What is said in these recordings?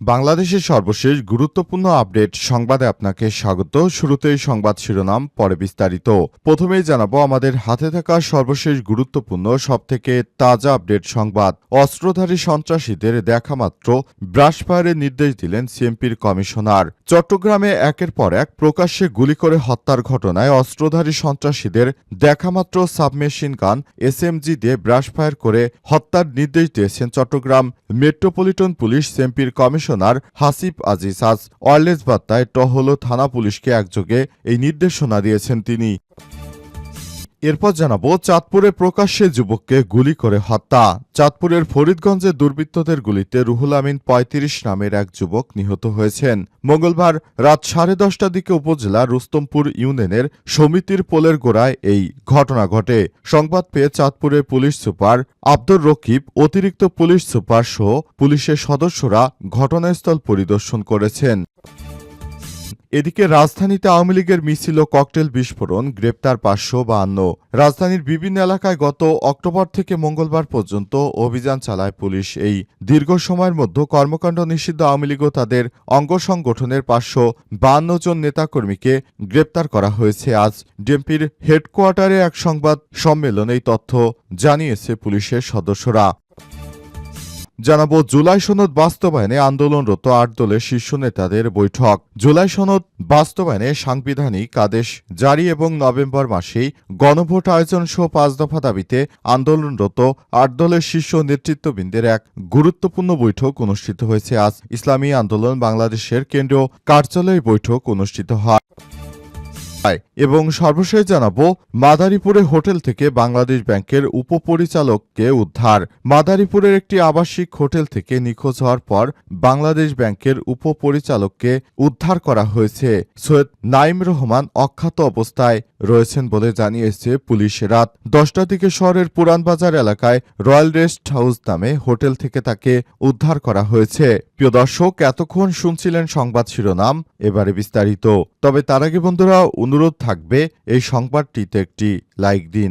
বাংলাদেশের সর্বশেষ গুরুত্বপূর্ণ আপডেট সংবাদে আপনাকে স্বাগত। শুরুতেই সংবাদ শিরোনাম, পরে বিস্তারিত। প্রথমেই জানাব, আমাদের হাতে থাকা সর্বশেষ গুরুত্বপূর্ণ, সবথেকে তাজা আপডেট সংবাদ। অস্ত্রধারী সন্ত্রাসীদের দেখামাত্র ব্রাশফায়ারের নির্দেশ দিলেন সিএমপির কমিশনার। চট্টগ্রামে একের পর এক প্রকাশ্যে গুলি করে হত্যার ঘটনায় অস্ত্রধারী সন্ত্রাসীদের দেখামাত্র সাবমেশিন গান, এসএমজি দিয়ে ব্রাশফায়ার করে হত্যার নির্দেশ দিয়েছেন চট্টগ্রাম মেট্রোপলিটন পুলিশ, সিএমপির কমিশনার হাসিব আজিজ আজ ওয়ারলেস বার্তায় টহল থানা পুলিশকে একযোগে এই নির্দেশনা দিয়েছেন তিনি। এরপর জানাব, চাঁদপুরে প্রকাশ্যে যুবককে গুলি করে হত্যা। চাঁদপুরের ফরিদগঞ্জে দুর্বৃত্তদের গুলিতে রুহুল আমিন পঁয়ত্রিশ নামের এক যুবক নিহত হয়েছেন। মঙ্গলবার রাত সাড়ে দশটার দিকে উপজেলা রুস্তমপুর ইউনিয়নের সমিতির পোলের গোড়ায় এই ঘটনা ঘটে। সংবাদ পেয়ে চাঁদপুরের পুলিশ সুপার আব্দুর রকিব, অতিরিক্ত পুলিশ সুপার সহ পুলিশের সদস্যরা ঘটনাস্থল পরিদর্শন করেছেন। এদিকে রাজধানীতে আওয়ামী লীগের মিছিল ও ককটেল বিস্ফোরণ, গ্রেপ্তার পাঁচশো বাহান্ন। রাজধানীর বিভিন্ন এলাকায় গত অক্টোবর থেকে মঙ্গলবার পর্যন্ত অভিযান চালায় পুলিশ। এই দীর্ঘ সময়ের মধ্যে কর্মকাণ্ড নিষিদ্ধ আওয়ামী লীগ তাদের অঙ্গ সংগঠনের পাঁচশো বাহান্ন জন নেতাকর্মীকে গ্রেপ্তার করা হয়েছে। আজ ডিএমপির হেডকোয়ার্টারে এক সংবাদ সম্মেলনে এই তথ্য জানিয়েছে পুলিশের সদস্যরা। জানাব, জুলাই সনদ বাস্তবায়নে আন্দোলনরত আট দলের শীর্ষ নেতাদের বৈঠক। জুলাই সনদ বাস্তবায়নে সাংবিধানিক আদেশ জারি এবং নভেম্বর মাসেই গণভোট আয়োজন সহ পাঁচ দফা দাবিতে আন্দোলনরত আট দলের শীর্ষ নেতৃত্ববৃন্দের এক গুরুত্বপূর্ণ বৈঠক অনুষ্ঠিত হয়েছে আজ। ইসলামী আন্দোলন বাংলাদেশের কেন্দ্রীয় কার্যালয়ে বৈঠক অনুষ্ঠিত হয়। এবং সর্বশেষ জানাব, মাদারীপুরে হোটেল থেকে বাংলাদেশ ব্যাংকের উপপরিচালককে উদ্ধার। মাদারীপুরের একটি আবাসিক হোটেল থেকে নিখোঁজ হওয়ার পর বাংলাদেশ ব্যাংকের উপপরিচালককে উদ্ধার করা হয়েছে। সৈয়দ নাইম রহমান অখ্যাত অবস্থায় রয়েছেন বলে জানিয়েছে পুলিশ রাত দশটার দিকে শহরের পুরানবাজার এলাকায় রয়্যাল রেস্ট হাউস নামে হোটেল থেকে তাকে উদ্ধার করা হয়েছে। প্রিয় দর্শক, এতক্ষণ শুনছিলেন সংবাদ শিরোনাম, এবারে বিস্তারিত। তবে তার আগে বন্ধুরা অনুরোধ থাকবে এই সংবাদটিতে একটি লাইক দিন।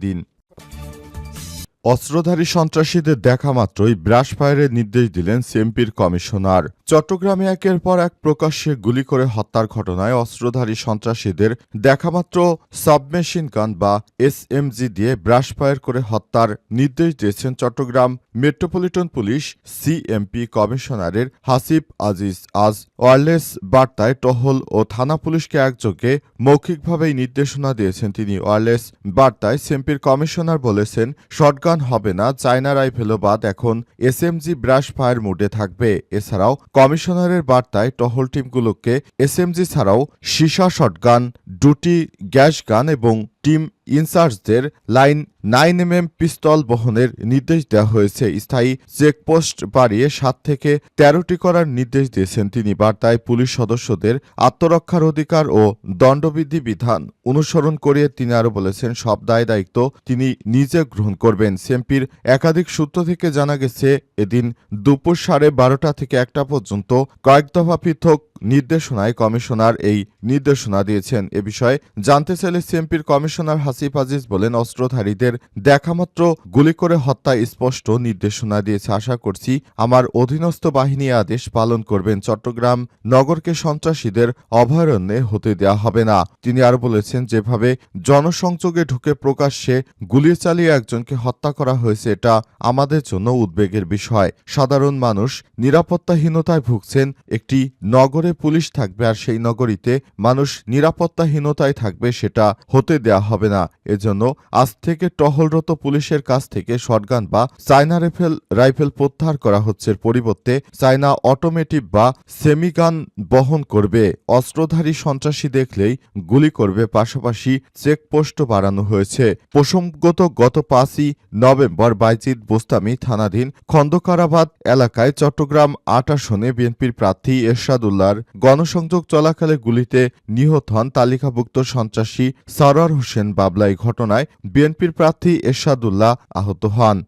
দিন অস্ত্রধারী সন্ত্রাসীদের দেখা মাত্রই ব্রাশ ফায়ারের নির্দেশ দিলেন সিএমপির কমিশনার। চট্টগ্রামে একের পর এক প্রকাশ্যে গুলি করে হত্যার ঘটনায় অস্ত্রধারী সন্ত্রাসীদের দেখামাত্র সাবমেশিন গান বা এসএমজি দিয়ে ব্রাশ ফায়ার করে হত্যার নির্দেশ দিয়েছেন চট্টগ্রাম মেট্রোপলিটন পুলিশ, সিএমপি কমিশনারের হাসিব আজিজ। আজ ওয়ারলেস বার্তায় টহল ও থানা পুলিশকে একযোগে মৌখিকভাবেই নির্দেশনা দিয়েছেন তিনি। ওয়ারলেস বার্তায় সিএমপির কমিশনার বলেছেন, শটগান হবে না, চায়না রাইফেলও বাদ, এখন এসএমজি ব্রাশ ফায়ার মোডে থাকবে। এছাড়াও কমিশনারের বার্তায় টহল টিমগুলোকে এসএমজি ছাড়াও সীসা শটগান, দুটি গ্যাস গান এবং team ইনচার্জদের line nine M M pistol বহনের নির্দেশ দেওয়া হয়েছে। স্থায়ী চেকপোস্ট বাড়িয়ে সাত থেকে তেরোটি করার নির্দেশ দিয়েছেন তিনি। বার্তায় পুলিশ সদস্যদের আত্মরক্ষার অধিকার ও দণ্ডবিধি বিধান অনুসরণ করিয়ে তিনি আরও বলেছেন, সব দায় দায়িত্ব তিনি নিজে গ্রহণ করবেন। সিএমপির একাধিক সূত্র থেকে জানা গেছে, এদিন দুপুর সাড়ে বারোটা থেকে একটা পর্যন্ত কয়েক দফা পৃথক নির্দেশনায় কমিশনার এই নির্দেশনা দিয়েছেন। এ বিষয়ে জানতে চাইলে সিএমপির কমিশনার হাসিফ আজিজ বলেন, অস্ত্রধারীদের দেখামাত্র গুলি করে হত্যা স্পষ্ট নির্দেশনা দিয়েছে। আশা করছি আমার অধীনস্থ বাহিনী আদেশ পালন করবেন। চট্টগ্রাম নগরকে সন্ত্রাসীদের অভয়ারণ্যে হতে দেওয়া হবে না। তিনি আরও বলেছেন, যেভাবে জনসংযোগে ঢুকে প্রকাশ্যে গুলি চালিয়ে একজনকে হত্যা করা হয়েছে, এটা আমাদের জন্য উদ্বেগের বিষয়। সাধারণ মানুষ নিরাপত্তাহীনতায় ভুগছেন একটি নগরে শহরে পুলিশ থাকবে আর সেই নগরীতে মানুষ নিরাপত্তাহীনতায় থাকবে সেটা হতে দেয়া হবে না। এজন্য আজ থেকে টহলরত পুলিশের কাছ থেকে শটগান বা চায়না রাইফেল রাইফেল প্রত্যাহার করা হচ্ছে। পরিবর্তে চায়না অটোমেটিভ বা সেমিগান বহন করবে। অস্ত্রধারী সন্ত্রাসী দেখলেই গুলি করবে। পাশাপাশি চেকপোস্টও বাড়ানো হয়েছে। প্রসঙ্গত গত পাঁচই নভেম্বর বাইজিদ বোস্তামি থানাধীন খন্দকারাবাদ এলাকায় চট্টগ্রাম আট আসনে বিএনপির প্রার্থী এরশাদুল্লাহর গণসংযোগ চলাকালে গুলিতে নিহত হন তালিকাভুক্ত সন্ত্রাসী সরার হোসেন বাবলা। এই ঘটনায় বিএনপির প্রার্থী এরশাদুল্লাহ আহত হন।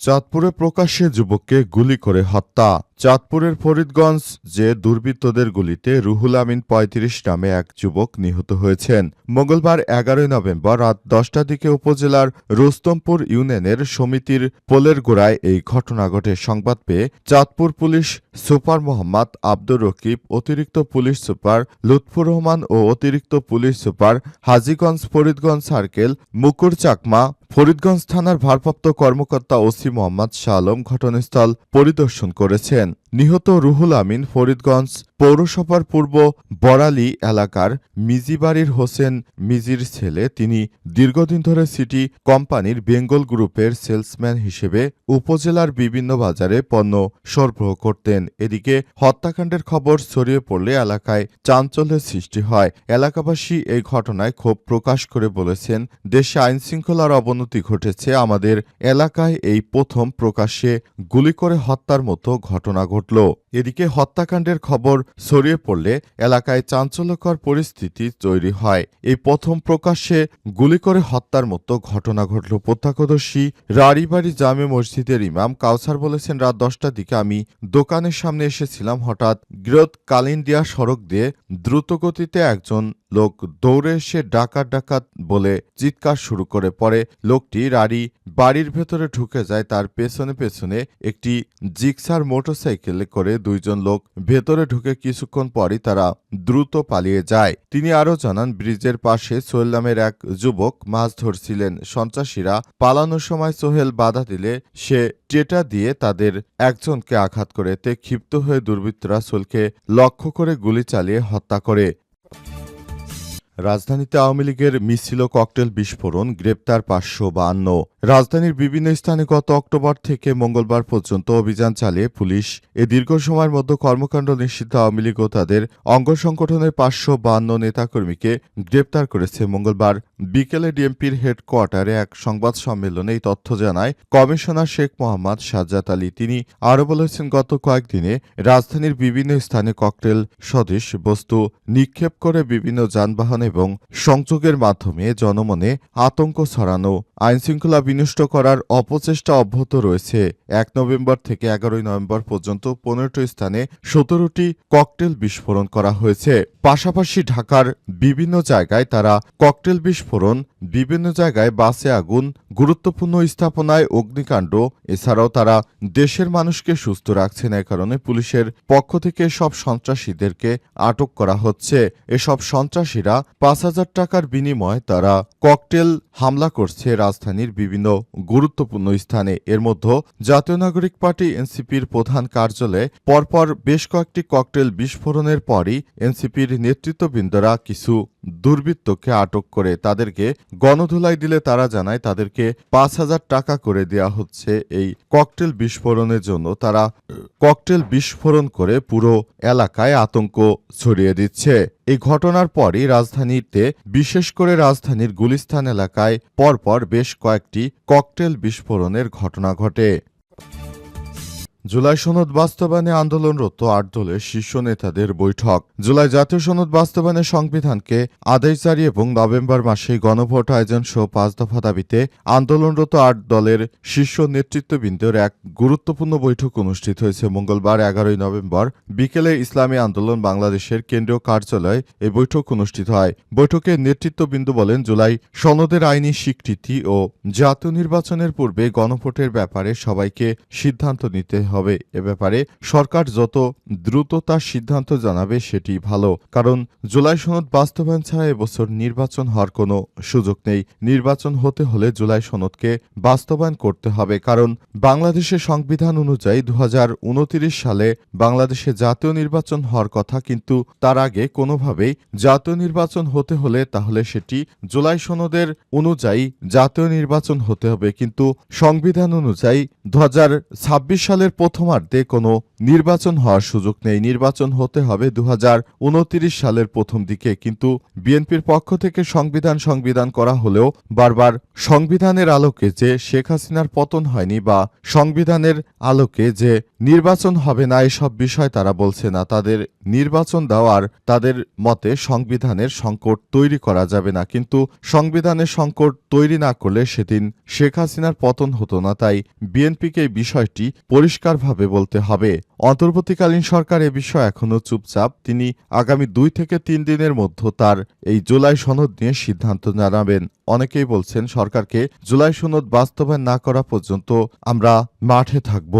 চাঁদপুরে প্রকাশ্যে যুবককে গুলি করে হত্যা। চাঁদপুরের ফরিদগঞ্জ যে দুর্বৃত্তদের গুলিতে রুহুল আমিন পঁয়ত্রিশ নামে এক যুবক নিহত হয়েছেন। মঙ্গলবার এগারোই নভেম্বর রাত দশটার দিকে উপজেলার রোস্তমপুর ইউনিয়নের সমিতির পোলের গোড়ায় এই ঘটনা ঘটে। সংবাদ পেয়ে চাঁদপুর পুলিশ সুপার মোহাম্মদ আব্দুর রকিব, অতিরিক্ত পুলিশ সুপার লুৎফুর রহমান ও অতিরিক্ত police super Hajiganj Faridganj circle, Mukur Chakma, Faridganj থানার ভারপ্রাপ্ত কর্মকর্তা ওসি মোহাম্মদ শাহ আলম ঘটনাস্থল পরিদর্শন করেছেন। Zen নিহত রুহুল আমিন ফরিদগঞ্জ পৌরসভার পূর্ব বড়ালি এলাকার মিজিবাড়ির হোসেন মিজির ছেলে। তিনি দীর্ঘদিন ধরে সিটি কোম্পানির বেঙ্গল গ্রুপের সেলসম্যান হিসেবে উপজেলার বিভিন্ন বাজারে পণ্য সরবরাহ করতেন। এদিকে হত্যাকাণ্ডের খবর ছড়িয়ে পড়লে এলাকায় চাঞ্চল্যের সৃষ্টি হয়। এলাকাবাসী এই ঘটনায় ক্ষোভ প্রকাশ করে বলেছেন, দেশে আইনশৃঙ্খলার অবনতি ঘটেছে। আমাদের এলাকায় এই প্রথম প্রকাশ্যে গুলি করে হত্যার মতো ঘটনা ঘটল। এদিকে হত্যাকাণ্ডের খবর ছড়িয়ে পড়লে এলাকায় চাঞ্চল্যকর পরিস্থিতি তৈরি হয়। এই প্রথম প্রকাশ্যে গুলি করে হত্যার মতো ঘটনা ঘটল। প্রত্যক্ষদর্শী রাড়িবাড়ি জামে মসজিদের ইমাম কাউসার বলেছেন, রাত দশটার দিকে আমি দোকানের সামনে এসেছিলাম। হঠাৎ গৃহৎ কালিন্দিয়া সড়ক দিয়ে দ্রুতগতিতে একজন লোক দৌড়ে এসে ডাকাত ডাকাত বলে চিৎকার শুরু করে পরে লোকটি রাড়ি বাড়ির ভেতরে ঢুকে যায় তার পেছনে পেছনে একটি জিক্সার মোটরসাইকেলে করে দুইজন লোক ভেতরে ঢুকে কিছুক্ষণ পরই তারা দ্রুত পালিয়ে যায়। তিনি আরও জানান, ব্রিজের পাশে সোহেল নামের এক যুবক মাছ ধরছিলেন। সন্ত্রাসীরা পালানোর সময় সোহেল বাধা দিলে সে টেটা দিয়ে তাদের একজনকে আঘাত করে। তে ক্ষিপ্ত হয়ে দুর্বৃত্তরা সোলকে লক্ষ্য করে গুলি চালিয়ে হত্যা করে। রাজধানীতে আওয়ামী লীগের মিছিল ককটেল বিস্ফোরণ গ্রেপ্তার পাঁচশো বান্ন রাজধানীর বিভিন্ন স্থানে গত অক্টোবর থেকে মঙ্গলবার পর্যন্ত অভিযান চালিয়ে পুলিশ এ দীর্ঘ সময়ের মধ্যে কর্মকাণ্ড নিষিদ্ধ আওয়ামী লীগ ও তাদের অঙ্গ সংগঠনের পাঁচশো বান্ন নেতাকর্মীকে গ্রেপ্তার করেছে মঙ্গলবার বিকেলে ডিএমপির হেডকোয়ার্টারে এক সংবাদ সম্মেলনে এই তথ্য জানায় কমিশনার শেখ মোহাম্মদ সাজ্জাদ আলী। তিনি আরও বলেছেন, গত কয়েকদিনে রাজধানীর বিভিন্ন স্থানে ককটেল সদৃশ বস্তু নিক্ষেপ করে বিভিন্ন যানবাহন এবং সংযোগের মাধ্যমে জনমনে আতঙ্ক ছড়ানো, আইনশৃঙ্খলা বিনষ্ট করার অপচেষ্টা অব্যাহত রয়েছে। এক নভেম্বর থেকে এগারোই নভেম্বর পর্যন্ত পনেরোটি স্থানে সতেরোটি ককটেল বিস্ফোরণ করা হয়েছে। পাশাপাশি ঢাকার বিভিন্ন জায়গায় তারা ককটেল বিস্ফোরণ বিভিন্ন জায়গায় বাসে আগুন, গুরুত্বপূর্ণ স্থাপনায় অগ্নিকাণ্ড, এছাড়াও তারা দেশের মানুষকে সুস্থ রাখছেন এ কারণে পুলিশের পক্ষ থেকে সব সন্ত্রাসীদেরকে আটক করা হচ্ছে। এসব সন্ত্রাসীরা পাঁচ হাজার টাকার বিনিময়ে তারা ককটেল হামলা করছে রাজধানীর বিভিন্ন গুরুত্বপূর্ণ স্থানে। এর মধ্যে জাতীয় নাগরিক পার্টি এনসিপির প্রধান কার্যালয়ে পরপর বেশ কয়েকটি ককটেল বিস্ফোরণের পরই এনসিপির নেতৃত্ববৃন্দরা কিছু দুর্বৃত্তকে আটক করে তাদেরকে গণধুলাই দিলে তারা জানায় তাদেরকে পাঁচ হাজার টাকা করে দেয়া হচ্ছে এই ককটেল বিস্ফোরণের জন্য। তারা ককটেল বিস্ফোরণ করে পুরো এলাকায় আতঙ্ক ছড়িয়ে দিচ্ছে। এই ঘটনার পরই রাজধানীতে, বিশেষ করে রাজধানীর গুলিস্তান এলাকায় পরপর বেশ কয়েকটি ককটেল বিস্ফোরণের ঘটনা ঘটে। জুলাই সনদ বাস্তবায়নে আন্দোলনরত আট দলের শীর্ষ নেতাদের বৈঠক। জুলাই জাতীয় সনদ বাস্তবায়নে সংবিধানকে আদেশ জারি এবং নভেম্বর মাসে গণভোট আয়োজন সহ পাঁচ দফা দাবিতে আন্দোলনরত আট দলের শীর্ষ নেতৃত্ববৃন্দের এক গুরুত্বপূর্ণ বৈঠক অনুষ্ঠিত হয়েছে মঙ্গলবার এগারোই নভেম্বর বিকেলে ইসলামী আন্দোলন বাংলাদেশের কেন্দ্রীয় কার্যালয়ে এই বৈঠক অনুষ্ঠিত হয়। বৈঠকে নেতৃত্ববৃন্দ বলেন, জুলাই সনদের আইনি স্বীকৃতি ও জাতীয় নির্বাচনের পূর্বে গণভোটের ব্যাপারে সবাইকে সিদ্ধান্ত নিতে হবে এ ব্যাপারে সরকার যত দ্রুত তার সিদ্ধান্ত জানাবে সেটি ভালো। কারণ জুলাই সনদ বাস্তবায়ন ছাড়া এবছর নির্বাচন হওয়ার কোনো সুযোগ নেই। নির্বাচন হতে হলে জুলাই সনদকে বাস্তবায়ন করতে হবে। কারণ বাংলাদেশের সংবিধান অনুযায়ী দু সালে বাংলাদেশে জাতীয় নির্বাচন হওয়ার কথা, কিন্তু তার আগে কোনোভাবেই জাতীয় নির্বাচন হতে হলে তাহলে সেটি জুলাই সনদের অনুযায়ী জাতীয় নির্বাচন হতে হবে। কিন্তু সংবিধান অনুযায়ী দু হাজার ছাব্বিশ সালের প্রথমার্ধে কোনো নির্বাচন হওয়ার সুযোগ নেই। নির্বাচন হতে হবে দু হাজার উনত্রিশ সালের প্রথম দিকে। কিন্তু বিএনপির পক্ষ থেকে সংবিধান সংবিধান করা হলেও বারবার সংবিধানের আলোকে যে শেখ হাসিনার পতন হয়নি বা সংবিধানের আলোকে যে নির্বাচন হবে না, এসব বিষয় তারা বলছে না। তাদের নির্বাচন দেওয়ার, তাদের মতে সংবিধানের সংকট তৈরি করা যাবে না। কিন্তু সংবিধানের সংকট তৈরি না করলে সেদিন শেখ হাসিনার পতন হতো না। তাই বিএনপিকে বিষয়টি পরিষ্কারভাবে বলতে হবে। অন্তর্বর্তীকালীন সরকার এ বিষয়ে এখনও চুপচাপ। তিনি আগামী দুই থেকে তিন দিনের মধ্যে তার এই জুলাই সনদ নিয়ে সিদ্ধান্ত জানাবেন। অনেকেই বলছেন, সরকারকে জুলাই সনদ বাস্তবায়ন না করা পর্যন্ত আমরা মাঠে থাকব।